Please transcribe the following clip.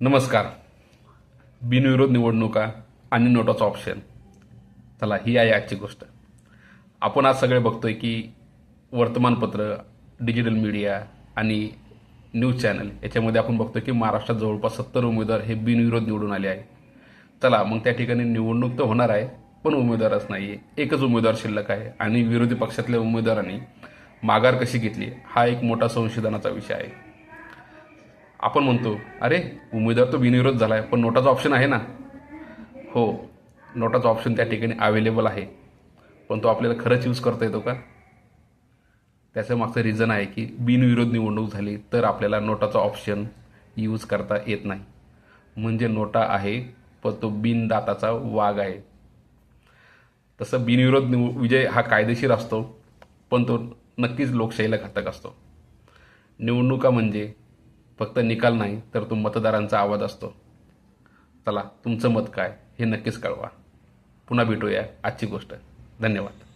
नमस्कार. बिनविरोध निवडणुका आणि नोटाचं ऑप्शन चला ही आहे आजची गोष्ट. आपण आज सगळे बघतोय की वर्तमानपत्र डिजिटल मीडिया आणि न्यूज चॅनल याच्यामध्ये आपण बघतोय की महाराष्ट्रात जवळपास सत्तर उमेदवार हे बिनविरोध निवडून आले आहे चला मग त्या ठिकाणी निवडणूक तर होणार आहे पण उमेदवारच नाही आहे एकच उमेदवार शिल्लक आहे आणि विरोधी पक्षातल्या उमेदवारांनी माघार कशी घेतली हा एक मोठा संशोधनाचा विषय आहे. आपण म्हणतो अरे उमेदवार तो बिनविरोध झाला आहे पण नोटाचा ऑप्शन आहे ना? हो नोटाचा ऑप्शन त्या ठिकाणी अवेलेबल आहे. पण तो आपल्याला खरंच यूज करता येतो का? त्याचं मागचं रिझन आहे की बिनविरोध निवडणूक झाली तर आपल्याला नोटाचा ऑप्शन यूज करता येत नाही. म्हणजे नोटा आहे पण तो बिनदाताचा वाघ आहे. तसं बिनविरोध निव विजय हा कायदेशीर असतो पण तो नक्कीच लोकशाहीला घातक असतो. निवडणुका म्हणजे फक्त निकाल नाही तर तो मतदारांचा आवाज असतो. चला तुमचं मत काय? हे नक्कीच कळवा. पुन्हा भेटूया आजची गोष्ट. धन्यवाद.